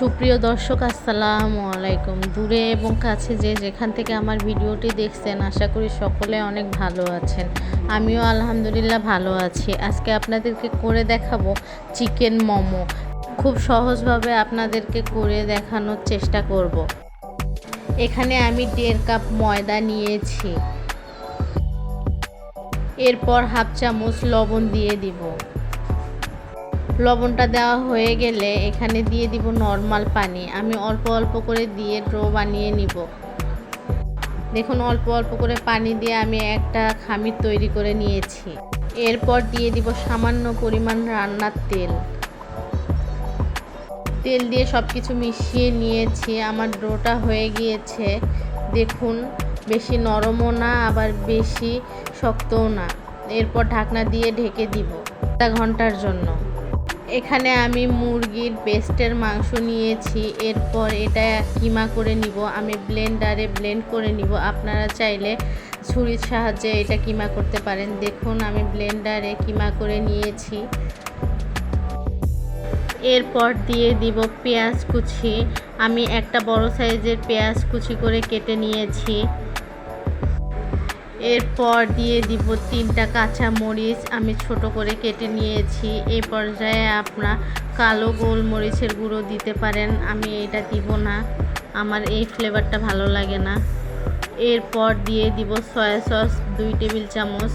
সুপ্রিয় দর্শক, আসসালামু আলাইকুম। দূরে এবং কাছে যে যেখান থেকে আমার ভিডিওটি দেখছেন, আশা করি সকলে অনেক ভালো আছেন। আমিও আলহামদুলিল্লাহ ভালো আছি। আজকে আপনাদেরকে করে দেখাবো চিকেন মোমো। খুব সহজভাবে আপনাদেরকে করে দেখানোর চেষ্টা করব। এখানে আমি দেড় কাপ ময়দা নিয়েছি। এরপর হাফ চামচ লবণ দিয়ে দিব। লবণটা দেওয়া হয়ে গেলে এখানে দিয়ে দিব নর্মাল পানি। আমি অল্প অল্প করে দিয়ে ড্রো বানিয়ে নিব। দেখুন, অল্প অল্প করে পানি দিয়ে আমি একটা খামির তৈরি করে নিয়েছি। এরপর দিয়ে দিব সামান্য পরিমাণ রান্নার তেল। তেল দিয়ে সব কিছু মিশিয়ে নিয়েছি। আমার ডোটা হয়ে গিয়েছে। দেখুন, বেশি নরমও না, আবার বেশি শক্তও না। এরপর ঢাকনা দিয়ে ঢেকে দিব আধা ঘণ্টার জন্য। এখানে আমি মুরগির পেস্টের মাংস নিয়েছি। এরপর এটা কিমা করে নিব। আমি ব্লেন্ডারে ব্লেন্ড করে নিব। আপনারা চাইলে ছুরির সাহায্যে এটা কিমা করতে পারেন। দেখুন, আমি ব্লেন্ডারে কিমা করে নিয়েছি। এরপর দিয়ে দিব পেঁয়াজ কুচি। আমি একটা বড় সাইজের পেঁয়াজ কুচি করে কেটে নিয়েছি। এরপর দিয়ে দিব তিনটা কাঁচা মরিচ আমি ছোট করে কেটে নিয়েছি। এই পর্যায়ে আপনার কালো গোলমরিচের গুঁড়ো দিতে পারেন। আমি এটা দিব না। আমার এই ফ্লেভারটা ভালো লাগে না। এরপর দিয়ে দিব সয়া সস দুই টেবিল চামচ।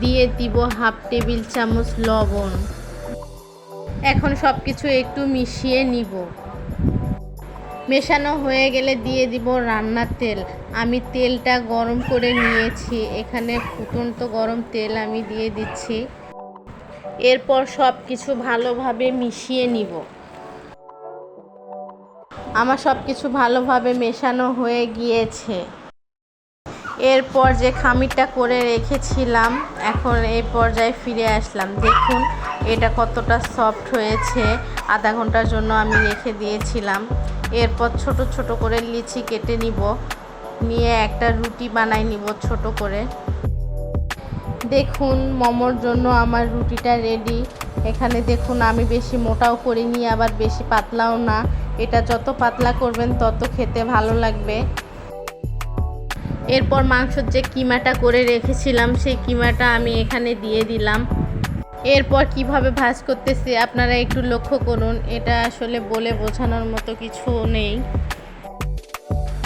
দিয়ে দিব হাফ টেবিল চামচ লবণ। এখন সব কিছু একটু মিশিয়ে নিব। মেশানো হয়ে গেলে দিয়ে দিব রান্নার তেল। আমি তেলটা গরম করে নিয়েছি। এখানে ফুটন্ত গরম তেল আমি দিয়ে দিচ্ছি। এরপর সব কিছু ভালোভাবে মিশিয়ে নিব। আমার সব কিছু ভালোভাবে মেশানো হয়ে গিয়েছে। এরপর যে খামিরটা করে রেখেছিলাম, এখন এই পর্যায়ে ফিরে আসলাম। দেখুন, এটা কতটা সফট হয়েছে। আধা ঘণ্টার জন্য আমি রেখে দিয়েছিলাম। এরপর ছোট ছোট করে লিচি কেটে নিব। নিয়ে একটা রুটি বানাই নিব ছোট করে। দেখুন, মোমোর জন্য আমার রুটিটা রেডি এখানে দেখুন, আমি বেশি মোটাও করিনি, আবার বেশি পাতলাও না। এটা যত পাতলা করবেন, তত খেতে ভালো লাগবে। এরপর মাংসর যে কিমাটা করে রেখেছিলাম, সেই কিমাটা আমি এখানে দিয়ে দিলাম। এরপর কীভাবে ভাজ করতেছি আপনারা একটু লক্ষ্য করুন, এটা আসলে বলে বোঝানোর মতো কিছু নেই।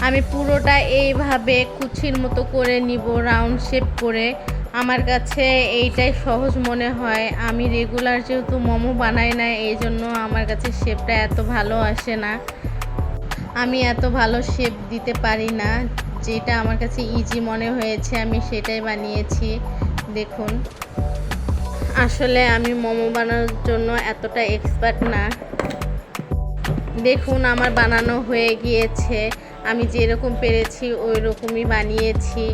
আমি পুরোটা এইভাবে কুচির মতো করে নিব, রাউন্ড শেপ করে। আমার কাছে এইটাই সহজ মনে হয়। আমি রেগুলার যেহেতু মোমো বানাই না, এই জন্য আমার কাছে শেপটা এত ভালো আসে না। আমি এত ভালো শেপ দিতে পারি না। যেটা আমার কাছে ইজি মনে হয়েছে, আমি সেটাই বানিয়েছি। দেখুন, আসলে আমি মোমো বানানোর জন্য এতটা এক্সপার্ট না। দেখুন, আমার বানানো হয়ে গিয়েছে। আমি যেরকম পেরেছি ওই রকমই বানিয়েছি।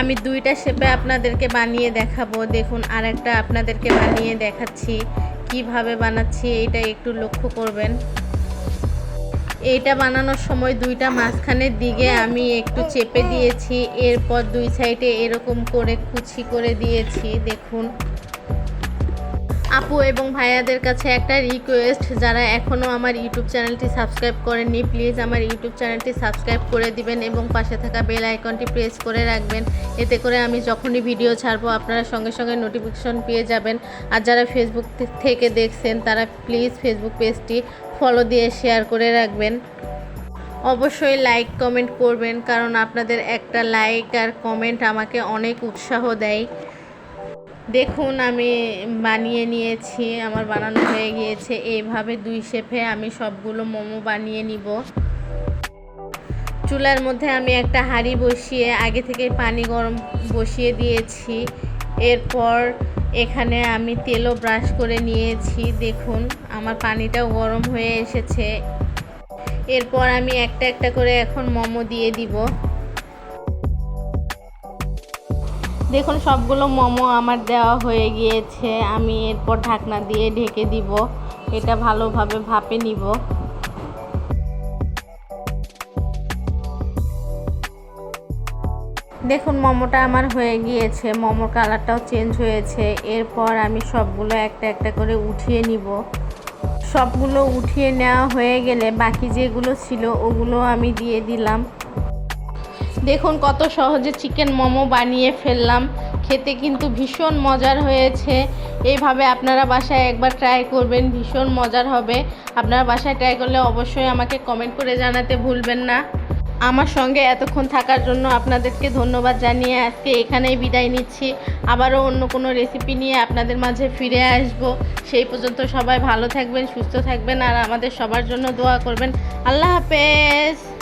আমি দুইটা শেপে আপনাদেরকে বানিয়ে দেখাবো। দেখুন আর একটা আপনাদেরকে বানিয়ে দেখাচ্ছি। কীভাবে বানাচ্ছি, এটা একটু লক্ষ্য করবেন। এইটা বানানোর সময় দুইটা মাঝখানের দিকে আমি একটু চেপে দিয়েছি, এরপর দুই সাইডে এরকম করে কুচি করে দিয়েছি, দেখুন। আপু এবং ভাইয়াদের কাছে একটা রিকোয়েস্ট যারা এখনও আমার ইউটিউব চ্যানেলটি সাবস্ক্রাইব করেননি প্লিজ আমার ইউটিউব চ্যানেলটি সাবস্ক্রাইব করে দিবেন এবং পাশে থাকা বেল আইকনটি প্রেস করে রাখবেন। এতে করে আমি যখনই ভিডিও ছাড়বো, আপনারা সঙ্গে সঙ্গে নোটিফিকেশন পেয়ে যাবেন। আর যারা ফেসবুক থেকে দেখছেন, তারা প্লিজ ফেসবুক পেজটি ফলো দিয়ে শেয়ার করে রাখবেন। অবশ্যই লাইক কমেন্ট করবেন, কারণ আপনাদের একটা লাইক আর কমেন্ট আমাকে অনেক উৎসাহ দেয়। দেখুন, আমি বানিয়ে নিয়েছি, আমার বানানো হয়ে গিয়েছে। এইভাবে দুই শেপে আমি সবগুলো মোমো বানিয়ে নিব। চুলার মধ্যে আমি একটা হাঁড়ি বসিয়ে, আগে থেকে পানি গরম বসিয়ে দিয়েছি। এরপর এখানে আমি তেলও ব্রাশ করে নিয়েছি। দেখুন, আমার পানিটাও গরম হয়ে এসেছে। এরপর আমি একটা একটা করে এখন মোমো দিয়ে দিব। দেখুন, সবগুলো মোমো আমার দেওয়া হয়ে গিয়েছে। আমি এরপর ঢাকনা দিয়ে ঢেকে দিব। এটা ভালোভাবে ভাপে নিব। দেখুন, মোমোটা আমার হয়ে গিয়েছে। মোমোর কালারটাও চেঞ্জ হয়েছে। এরপর আমি সবগুলো একটা একটা করে উঠিয়ে নিব। সবগুলো উঠিয়ে নেওয়া হয়ে গেলে বাকি যেগুলো ছিল, ওগুলো আমি দিয়ে দিলাম। দেখুন কত সহজে চিকেন মোমো বানিয়ে ফেললাম। খেতে কিন্তু ভীষণ মজার হয়েছে। এইভাবে আপনারা বাসায় একবার ট্রাই করবেন, ভীষণ মজার হবে। আপনারা বাসায় ট্রাই করলে অবশ্যই আমাকে কমেন্ট করে জানাতে ভুলবেন না। আমার সঙ্গে এতক্ষণ থাকার জন্য আপনাদেরকে ধন্যবাদ জানিয়ে আজকে এখানেই বিদায় নিচ্ছি। আবারও অন্য কোনো রেসিপি নিয়ে আপনাদের মাঝে ফিরে আসব। সেই পর্যন্ত সবাই ভালো থাকবেন, সুস্থ থাকবেন, আর আমাদের সবার জন্য দোয়া করবেন। আল্লাহ হাফেজ!